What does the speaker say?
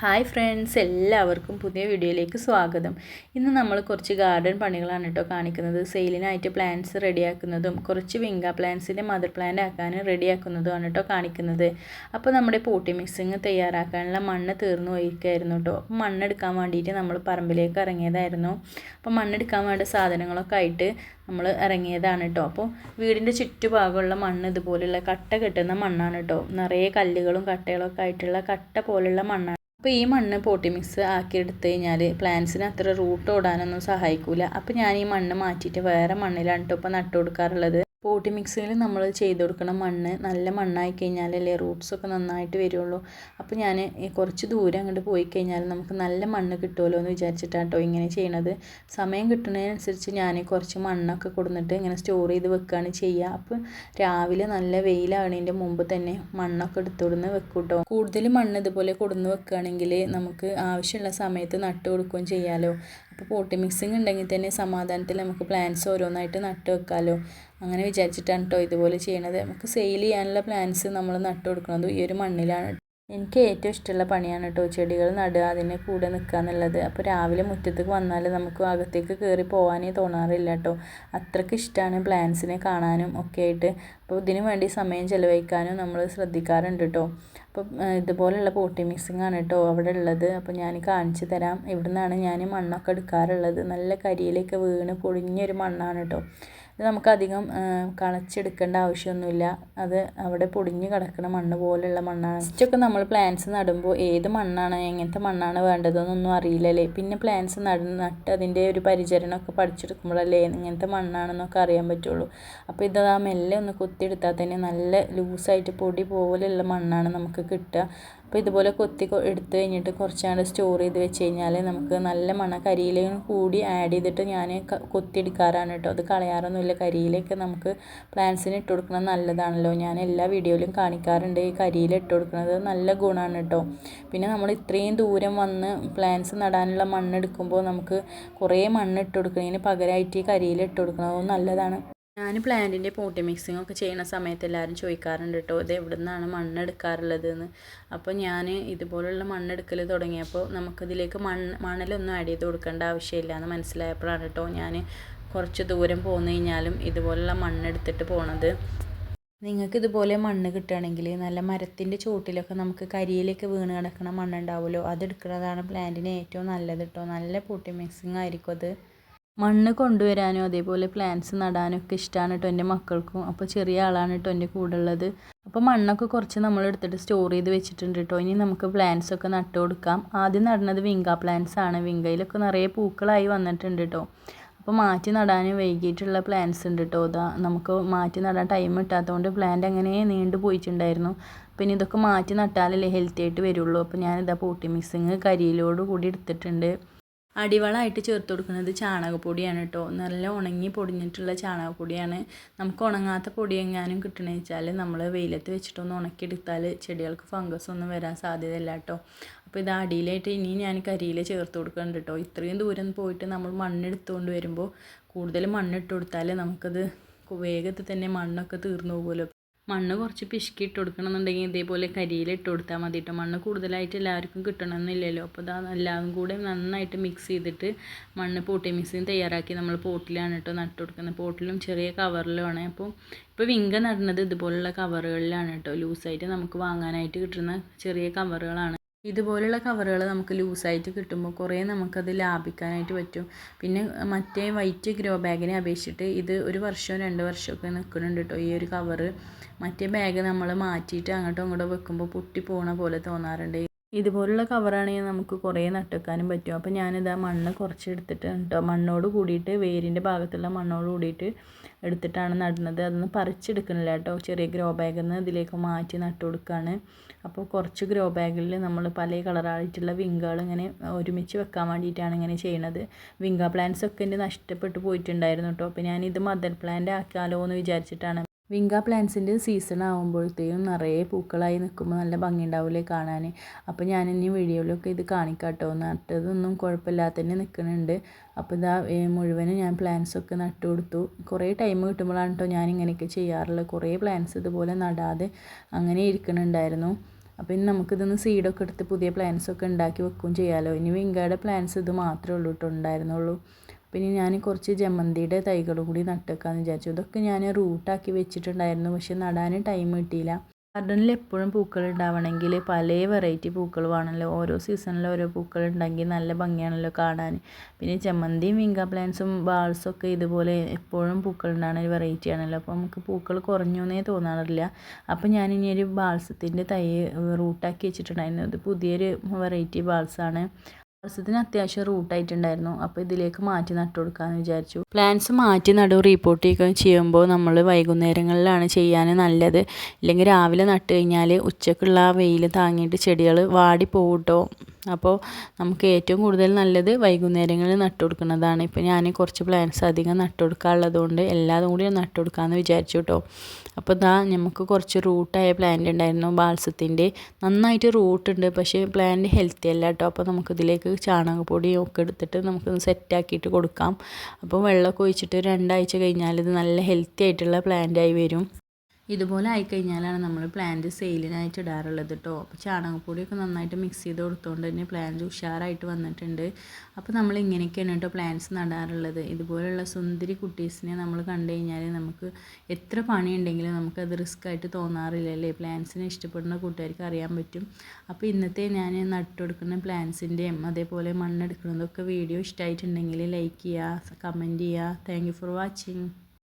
Hi friends എല്ലാവർക്കും പുതിയ വീഡിയോയിലേക്ക് സ്വാഗതം. ഇന്ന് നമ്മൾ കുറച്ച് ഗാർഡൻ പണികളാണ് കേട്ടോ കാണിക്കുന്നത്. സെയിലിനായിട്ട് പ്ലാന്റ്സ് റെഡിയാക്കുന്നതും കുറച്ച് വിങ്ക പ്ലാന്റ്സിന്റെ മദർ പ്ലാന്റ് ആക്കാൻ റെഡിയാക്കുന്നതുമാണ് കേട്ടോ കാണിക്കുന്നത്. അപ്പോൾ നമ്മുടെ പോട്ടി മിക്സിങ് തയ്യാറാക്കാനുള്ള മണ്ണ് തീർന്നു പോയിരിക്കായിരുന്നു കേട്ടോ. മണ്ണെടുക്കാൻ വേണ്ടിയിട്ട് നമ്മൾ പറമ്പിലേക്ക് ഇറങ്ങിയതായിരുന്നു. അപ്പോൾ മണ്ണെടുക്കാൻ വേണ്ട സാധനങ്ങളൊക്കെ ആയിട്ട് നമ്മൾ ഇറങ്ങിയതാണ് കേട്ടോ. അപ്പോൾ വീടിന്റെ ചുറ്റുഭാഗമുള്ള മണ്ണ് ഇതുപോലെയുള്ള കട്ട കെട്ടുന്ന മണ്ണാണ് കേട്ടോ. നിറയെ കല്ലുകളും കട്ടകളൊക്കെ ആയിട്ടുള്ള കട്ട പോലുള്ള മണ്ണാണ് അപ്പോൾ ഈ മണ്ണ് പോട്ടി മിക്സ് ആക്കി എടുത്തു കഴിഞ്ഞാൽ പ്ലാന്റ്സിന് അത്ര റൂട്ട് ഓടാനൊന്നും സഹായിക്കില്ല അപ്പോൾ ഞാൻ ഈ മണ്ണ് മാറ്റിയിട്ട് വേറെ മണ്ണിലാണ് കേട്ടോ ഇപ്പോൾ നട്ടു കൊടുക്കാറുള്ളത് പോട്ടി മിക്സിൽ നമ്മൾ ചെയ്ത് കൊടുക്കണം മണ്ണ് നല്ല മണ്ണായി കഴിഞ്ഞാലല്ലേ റൂട്ട്സൊക്കെ നന്നായിട്ട് വരുള്ളൂ. അപ്പോൾ ഞാൻ കുറച്ച് ദൂരം അങ്ങോട്ട് പോയി കഴിഞ്ഞാൽ നമുക്ക് നല്ല മണ്ണ് കിട്ടുമല്ലോ എന്ന് വിചാരിച്ചിട്ടാണ് കേട്ടോ ഇങ്ങനെ ചെയ്യണത്. സമയം കിട്ടുന്നതിനനുസരിച്ച് ഞാൻ കുറച്ച് മണ്ണൊക്കെ കൊടുത്തിട്ട് ഇങ്ങനെ സ്റ്റോർ ചെയ്ത് വെക്കുകയാണ് ചെയ്യുക. അപ്പോൾ രാവിലെ നല്ല വെയിലാവണതിന്റെ മുമ്പ് തന്നെ മണ്ണൊക്കെ എടുത്തുകൊടുന്ന് വെക്കും കേട്ടോ കൂടുതൽ മണ്ണ് ഇതുപോലെ കൊടുന്ന് വെക്കുകയാണെങ്കിൽ നമുക്ക് ആവശ്യമുള്ള സമയത്ത് നട്ട് കൊടുക്കുകയും ചെയ്യാമല്ലോ അപ്പോൾ പോട്ടി മിക്സിങ് ഉണ്ടെങ്കിൽ തന്നെ സമാധാനത്തിൽ നമുക്ക് പ്ലാന്റ്സ് ഓരോന്നായിട്ട് നട്ട് വെക്കാമല്ലോ അങ്ങനെ വിചാരിച്ചിട്ടാണ് കേട്ടോ ഇതുപോലെ ചെയ്യണത്. നമുക്ക് സെയിൽ ചെയ്യാനുള്ള പ്ലാന്റ്സ് നമ്മൾ നട്ട് കൊടുക്കുന്നത് ഈ ഒരു മണ്ണിലാണ് എനിക്ക് ഏറ്റവും ഇഷ്ടമുള്ള പണിയാണ് കേട്ടോ ചെടികൾ നടുക അതിനെ കൂടെ നിൽക്കുക എന്നുള്ളത്. അപ്പോൾ രാവിലെ മുറ്റത്തേക്ക് വന്നാൽ നമുക്ക് അകത്തേക്ക് കയറി പോകാനേ തോന്നാറില്ല കേട്ടോ. അത്രയ്ക്ക് ഇഷ്ടമാണ് പ്ലാന്റ്സിനെ കാണാനും ഒക്കെ ആയിട്ട്. അപ്പോൾ ഇതിനു വേണ്ടി സമയം ചിലവഴിക്കാനും നമ്മൾ ശ്രദ്ധിക്കാറുണ്ട് കേട്ടോ. അപ്പോൾ ഇതുപോലെയുള്ള പോട്ടി മിക്സിംഗ് ആണ് കേട്ടോ അവിടെ ഉള്ളത്. അപ്പോൾ ഞാൻ കാണിച്ചു തരാം. ഇവിടെ നിന്നാണ് ഞാൻ മണ്ണൊക്കെ എടുക്കാറുള്ളത്. നല്ല കരിയിലൊക്കെ വീണ് പൊടിഞ്ഞൊരു മണ്ണാണ് കേട്ടോ. ഇത് നമുക്കധികം കളച്ചെടുക്കേണ്ട ആവശ്യമൊന്നുമില്ല. അത് അവിടെ പൊടിഞ്ഞ് കിടക്കുന്ന മണ്ണ് പോലെയുള്ള മണ്ണാണ്. ഫസ്റ്റൊക്കെ നമ്മൾ പ്ലാന്റ്സ് നടുമ്പോൾ ഏത് മണ്ണാണ് എങ്ങനത്തെ മണ്ണാണ് വേണ്ടതെന്നൊന്നും അറിയില്ലല്ലേ. പിന്നെ പ്ലാന്റ്സ് നട നട്ട് അതിന്റെ ഒരു പരിചരണമൊക്കെ പഠിച്ചെടുക്കുമ്പോഴല്ലേ ഇങ്ങനത്തെ മണ്ണാണെന്നൊക്കെ അറിയാൻ പറ്റുള്ളൂ. അപ്പോൾ ഇത് ആ മെല്ലെ ഒന്ന് കുത്തിയെടുത്താൽ തന്നെ നല്ല ലൂസായിട്ട് പൊടി പോലെയുള്ള മണ്ണാണ് നമുക്ക് കിട്ടുക. അപ്പോൾ ഇതുപോലെ കൊത്തി എടുത്തു കഴിഞ്ഞിട്ട് കുറച്ചാണ്ട് സ്റ്റോർ ചെയ്ത് വെച്ച് കഴിഞ്ഞാൽ നമുക്ക് നല്ല മണ കരിയിലയും കൂടി ആഡ് ചെയ്തിട്ട് ഞാൻ കൊത്തിയെടുക്കാറാണ് കേട്ടോ. അത് കളയാറൊന്നുമില്ല. കരിയിലൊക്കെ നമുക്ക് പ്ലാന്റ്സിന് ഇട്ട് കൊടുക്കുന്നത് നല്ലതാണല്ലോ. ഞാൻ എല്ലാ വീഡിയോയിലും കാണിക്കാറുണ്ട് ഈ കരിയില ഇട്ട് കൊടുക്കുന്നത് നല്ല ഗുണമാണ് കേട്ടോ. പിന്നെ നമ്മൾ ഇത്രയും ദൂരം വന്ന് പ്ലാന്റ്സ് നടാനുള്ള മണ്ണെടുക്കുമ്പോൾ നമുക്ക് കുറേ മണ്ണ് ഇട്ട് കൊടുക്കുന്നതിന് പകരമായിട്ട് ഈ കരിയിൽ ഇട്ട് കൊടുക്കുന്നതും നല്ലതാണ്. ഞാൻ പ്ലാന്റിന്റെ പോട്ടി മിക്സിംഗ് ഒക്കെ ചെയ്യുന്ന സമയത്ത് എല്ലാവരും ചോദിക്കാറുണ്ട് കേട്ടോ ഇത് എവിടെ നിന്നാണ് മണ്ണ് എടുക്കാറുള്ളത് എന്ന് അപ്പോൾ ഞാൻ ഇതുപോലുള്ള മണ്ണെടുക്കൽ തുടങ്ങിയപ്പോൾ നമുക്കിതിലേക്ക് മണ്ണ് മണലൊന്നും ആഡ് ചെയ്ത് കൊടുക്കേണ്ട ആവശ്യമില്ല എന്ന് മനസ്സിലായപ്പോഴാണ് കേട്ടോ ഞാൻ കുറച്ച് ദൂരം പോന്നു കഴിഞ്ഞാലും ഇതുപോലുള്ള മണ്ണെടുത്തിട്ട് പോണത്. നിങ്ങൾക്ക് ഇതുപോലെ മണ്ണ് കിട്ടുകയാണെങ്കിൽ നല്ല മരത്തിന്റെ ചുവട്ടിലൊക്കെ നമുക്ക് കരിയിലേക്ക് വീണ് കിടക്കുന്ന മണ്ണുണ്ടാവുമല്ലോ അതെടുക്കുന്നതാണ് പ്ലാന്റിന് ഏറ്റവും നല്ലത് കേട്ടോ. നല്ല പോട്ടി മിക്സിംഗ് ആയിരിക്കും അത്. മണ്ണ് കൊണ്ടുവരാനും അതേപോലെ പ്ലാന്റ്സ് നടാനും ഒക്കെ ഇഷ്ടമാണ് കേട്ടോ എന്റെ മക്കൾക്കും. അപ്പോൾ ചെറിയ ആളാണ് കേട്ടോ എന്റെ കൂടെ ഉള്ളത് അപ്പോൾ മണ്ണൊക്കെ കുറച്ച് നമ്മൾ എടുത്തിട്ട് സ്റ്റോർ ചെയ്ത് വെച്ചിട്ടുണ്ട് കേട്ടോ ഇനി നമുക്ക് പ്ലാന്റ്സ് ഒക്കെ നട്ടു കൊടുക്കാം. ആദ്യം നടുന്നത് വിങ്ക പ്ലാന്റ്സ് ആണ്. വിങ്കയിലൊക്കെ നിറയെ പൂക്കളായി വന്നിട്ടുണ്ട് കേട്ടോ അപ്പോൾ മാറ്റി നടാനും വൈകിട്ടുള്ള പ്ലാന്റ്സ് ഉണ്ട് കേട്ടോ ഇതാ നമുക്ക് മാറ്റി നടാൻ ടൈം കിട്ടാത്തതുകൊണ്ട് പ്ലാന്റ് അങ്ങനെ നീണ്ടു പോയിട്ടുണ്ടായിരുന്നു. പിന്നെ ഇതൊക്കെ മാറ്റി നട്ടാലല്ലേ ഹെൽത്തി ആയിട്ട് വരുള്ളൂ. അപ്പോൾ ഞാനിതാ പോട്ടി മിക്സിങ് കരിയിലോട് കൂടി എടുത്തിട്ടുണ്ട്. അടിവളമായിട്ട് ചേർത്ത് കൊടുക്കുന്നത് ചാണകപ്പൊടിയാണ് കേട്ടോ. നല്ല ഉണങ്ങി പൊടിഞ്ഞിട്ടുള്ള ചാണകപ്പൊടിയാണ്. നമുക്ക് ഉണങ്ങാത്ത പൊടി എങ്ങാനും കിട്ടണമെന്ന് വെച്ചാൽ നമ്മൾ വെയിലത്ത് വെച്ചിട്ടൊന്ന് ഉണക്കിയെടുത്താൽ ചെടികൾക്ക് ഫംഗസ് ഒന്നും വരാൻ സാധ്യതയില്ല കേട്ടോ. അപ്പോൾ ഇത് അടിയിലായിട്ട് ഇനി ഞാൻ കരിയിൽ ചേർത്ത് കൊടുക്കുന്നുണ്ട് കേട്ടോ. ഇത്രയും ദൂരം പോയിട്ട് നമ്മൾ മണ്ണെടുത്തുകൊണ്ട് വരുമ്പോൾ കൂടുതൽ മണ്ണിട്ട് കൊടുത്താൽ നമുക്കത് വേഗത്തിൽ തന്നെ മണ്ണൊക്കെ തീർന്നു പോകുമല്ലോ. മണ്ണ് കുറച്ച് പിശുക്കി ഇട്ട് കൊടുക്കണമെന്നുണ്ടെങ്കിൽ ഇതേപോലെ കരിയിൽ ഇട്ട് കൊടുത്താൽ മതി കേട്ടോ മണ്ണ് കൂടുതലായിട്ട് എല്ലാവർക്കും കിട്ടണമെന്നില്ലല്ലോ. അപ്പോൾ ഇതാ എല്ലാവരും കൂടെ നന്നായിട്ട് മിക്സ് ചെയ്തിട്ട് മണ്ണ് പോട്ടി മിക്സിങ് തയ്യാറാക്കി നമ്മൾ പോട്ടിലാണ് കേട്ടോ നട്ട് കൊടുക്കുന്നത്. പോട്ടിലും ചെറിയ കവറിലുമാണ് അപ്പോൾ ഇപ്പോൾ വിങ്ക നടുന്നത് ഇതുപോലുള്ള കവറുകളിലാണ് കേട്ടോ ലൂസായിട്ട് നമുക്ക് വാങ്ങാനായിട്ട് കിട്ടുന്ന ചെറിയ കവറുകളാണ് ഇതുപോലുള്ള കവറുകൾ നമുക്ക് ലൂസായിട്ട് കിട്ടുമ്പോൾ കുറേ നമുക്കത് ലാഭിക്കാനായിട്ട് പറ്റും. പിന്നെ മറ്റേ വൈറ്റ് ഗ്രോ ബാഗിനെ അപേക്ഷിച്ചിട്ട് ഇത് ഒരു വർഷവും രണ്ട് വർഷമൊക്കെ നിൽക്കുന്നുണ്ട് കേട്ടോ ഈ ഒരു കവറ്. മറ്റേ ബാഗ് നമ്മൾ മാറ്റിയിട്ട് അങ്ങോട്ടും ഇങ്ങോട്ടും വെക്കുമ്പോൾ പൊട്ടി പോണ പോലെ തോന്നാറുണ്ട്. ഇതുപോലുള്ള കവറാണെങ്കിൽ നമുക്ക് കുറേ നട്ടുവെക്കാനും പറ്റും. അപ്പോൾ ഞാനിതാ മണ്ണ് കുറച്ച് എടുത്തിട്ടാണ് കേട്ടോ മണ്ണോട് കൂടിയിട്ട് വേരിന്റെ ഭാഗത്തുള്ള മണ്ണോട് കൂടിയിട്ട് എടുത്തിട്ടാണ് നടുന്നത്. അതൊന്ന് പറിച്ചെടുക്കണില്ല കേട്ടോ ചെറിയ ഗ്രോ ബാഗിൽ നിന്ന് ഇതിലേക്ക് മാറ്റി നട്ടു കൊടുക്കുകയാണ് അപ്പോൾ കുറച്ച് ഗ്രോ ബാഗിൽ നമ്മൾ പല കളറായിട്ടുള്ള വിങ്കകൾ ഇങ്ങനെ ഒരുമിച്ച് വെക്കാൻ വേണ്ടിയിട്ടാണ് ഇങ്ങനെ ചെയ്യണത്. വിങ്ക പ്ലാന്റ്സ് ഒക്കെ എന്റെ നഷ്ടപ്പെട്ടു പോയിട്ടുണ്ടായിരുന്നു കേട്ടോ അപ്പോൾ ഞാനിത് മദർ പ്ലാന്റ് ആക്കാലോ എന്ന് വിചാരിച്ചിട്ടാണ് വിങ്ക പ്ലാന്റ്സിന്റെ സീസൺ ആകുമ്പോഴത്തേക്കും നിറയെ പൂക്കളായി നിൽക്കുമ്പോൾ നല്ല ഭംഗി ഉണ്ടാവില്ലേ കാണാൻ അപ്പോൾ ഞാൻ ഇനി വീഡിയോയിലൊക്കെ ഇത് കാണിക്കാട്ടോ. നട്ടതൊന്നും കുഴപ്പമില്ലാതെ തന്നെ നിൽക്കുന്നുണ്ട്. അപ്പോൾ ഇതാ മുഴുവനും ഞാൻ പ്ലാന്റ്സൊക്കെ നട്ടു കൊടുത്തു. കുറേ ടൈം കിട്ടുമ്പോഴാണ് കേട്ടോ ഞാൻ ഇങ്ങനെയൊക്കെ ചെയ്യാറുള്ളത്. കുറേ പ്ലാന്റ്സ് ഇതുപോലെ നടാതെ അങ്ങനെ ഇരിക്കുന്നുണ്ടായിരുന്നു. അപ്പോൾ ഇനി നമുക്കിതൊന്ന് സീഡൊക്കെ എടുത്ത് പുതിയ പ്ലാന്റ്സൊക്കെ ഉണ്ടാക്കി വെക്കുകയും ചെയ്യാമല്ലോ ഇനി വിങ്കയുടെ പ്ലാന്റ്സ് ഇത് മാത്രമേ ഉള്ളൂ കേട്ടോ ഉണ്ടായിരുന്നുള്ളൂ. പിന്നെ ഞാൻ കുറച്ച് ജമന്തിയുടെ തൈകൾ കൂടി നട്ടേക്കാമെന്ന് വിചാരിച്ചു. ഇതൊക്കെ ഞാൻ റൂട്ടാക്കി വെച്ചിട്ടുണ്ടായിരുന്നു പക്ഷെ നടാൻ ടൈം കിട്ടിയില്ല. ഗാർഡനിൽ എപ്പോഴും പൂക്കൾ ഉണ്ടാവണമെങ്കിൽ പല വെറൈറ്റി പൂക്കൾ വേണമല്ലോ. ഓരോ സീസണിൽ ഓരോ പൂക്കൾ ഉണ്ടെങ്കിൽ നല്ല ഭംഗിയാണല്ലോ കാണാൻ. പിന്നെ ചെമ്മന്തിയും വിങ്ക പ്ലാന്റ്സും ബാൾസും ഒക്കെ ഇതുപോലെ എപ്പോഴും പൂക്കൾ ഉണ്ടാകുന്ന ഒരു വെറൈറ്റി ആണല്ലോ. അപ്പോൾ നമുക്ക് പൂക്കൾ കുറഞ്ഞു എന്നേ തോന്നാറില്ല. അപ്പോൾ ഞാൻ ഇനി ഒരു ബാൾസത്തിന്റെ തൈ റൂട്ടാക്കി വെച്ചിട്ടുണ്ടായിരുന്നു. ഇത് പുതിയൊരു വെറൈറ്റി ബാൾസാണ് ദിവസത്തിന് അത്യാവശ്യം റൂട്ടായിട്ടുണ്ടായിരുന്നു അപ്പോൾ ഇതിലേക്ക് മാറ്റി നട്ടു കൊടുക്കാമെന്ന് വിചാരിച്ചു. പ്ലാന്റ്സ് മാറ്റി നടുവ് റീപ്പോർട്ട് ചെയ്യുകയും ചെയ്യുമ്പോൾ നമ്മൾ വൈകുന്നേരങ്ങളിലാണ് ചെയ്യാൻ നല്ലത്. ഇല്ലെങ്കിൽ രാവിലെ നട്ട് കഴിഞ്ഞാൽ ഉച്ചക്കുള്ള ആ വെയിൽ താങ്ങിയിട്ട് ചെടികൾ വാടി പോകട്ടോ അപ്പോൾ നമുക്ക് ഏറ്റവും കൂടുതൽ നല്ലത് വൈകുന്നേരങ്ങളിൽ നട്ടു കൊടുക്കുന്നതാണ് ഇപ്പോൾ ഞാൻ കുറച്ച് പ്ലാന്റ്സ് അധികം നട്ടു കൊടുക്കാനുള്ളത് കൊണ്ട് എല്ലാതും കൂടി നട്ടു കൊടുക്കാമെന്ന് വിചാരിച്ചു കേട്ടോ. അപ്പോൾ ഇതാ നമുക്ക് കുറച്ച് റൂട്ടായ പ്ലാന്റ് ഉണ്ടായിരുന്നു ബാൽസത്തിന്റെ. നന്നായിട്ട് റൂട്ട് ഉണ്ട് പക്ഷേ പ്ലാന്റ് ഹെൽത്തി അല്ല കേട്ടോ. അപ്പോൾ നമുക്കിതിലേക്ക് ചാണകപ്പൊടിയും ഒക്കെ എടുത്തിട്ട് നമുക്കൊന്ന് സെറ്റാക്കിയിട്ട് കൊടുക്കാം. അപ്പോൾ വെള്ളമൊക്കെ ഒഴിച്ചിട്ട് രണ്ടാഴ്ച കഴിഞ്ഞാൽ ഇത് നല്ല ഹെൽത്തി ആയിട്ടുള്ള പ്ലാന്റായി വരും. ഇതുപോലെ ആയിക്കഴിഞ്ഞാലാണ് നമ്മൾ പ്ലാന്റ് സെയിലിനായിട്ട് ഇടാറുള്ളത് കേട്ടോ അപ്പോൾ ചാണകപ്പൊടിയൊക്കെ നന്നായിട്ട് മിക്സ് ചെയ്ത് കൊടുത്തുകൊണ്ട് തന്നെ പ്ലാന്റ് ഉഷാറായിട്ട് വന്നിട്ടുണ്ട്. അപ്പോൾ നമ്മൾ ഇങ്ങനെയൊക്കെയാണ് കേട്ടോ പ്ലാന്റ്സ് നടാറുള്ളത്. ഇതുപോലെയുള്ള സുന്ദരി കുട്ടീസിനെ നമ്മൾ കണ്ടു കഴിഞ്ഞാൽ നമുക്ക് എത്ര പണിയുണ്ടെങ്കിലും നമുക്കത് റിസ്ക് ആയിട്ട് തോന്നാറില്ലല്ലേ പ്ലാന്റ്സിനെ ഇഷ്ടപ്പെടുന്ന കൂട്ടുകാർക്ക് അറിയാൻ പറ്റും. അപ്പോൾ ഇന്നത്തെ ഞാൻ നട്ടുകൊടുക്കുന്ന പ്ലാന്റ്സിന്റെയും അതേപോലെ മണ്ണെടുക്കുന്നതൊക്കെ വീഡിയോ ഇഷ്ടമായിട്ടുണ്ടെങ്കിൽ ലൈക്ക് ചെയ്യുക കമന്റ് ചെയ്യുക. Thank for watching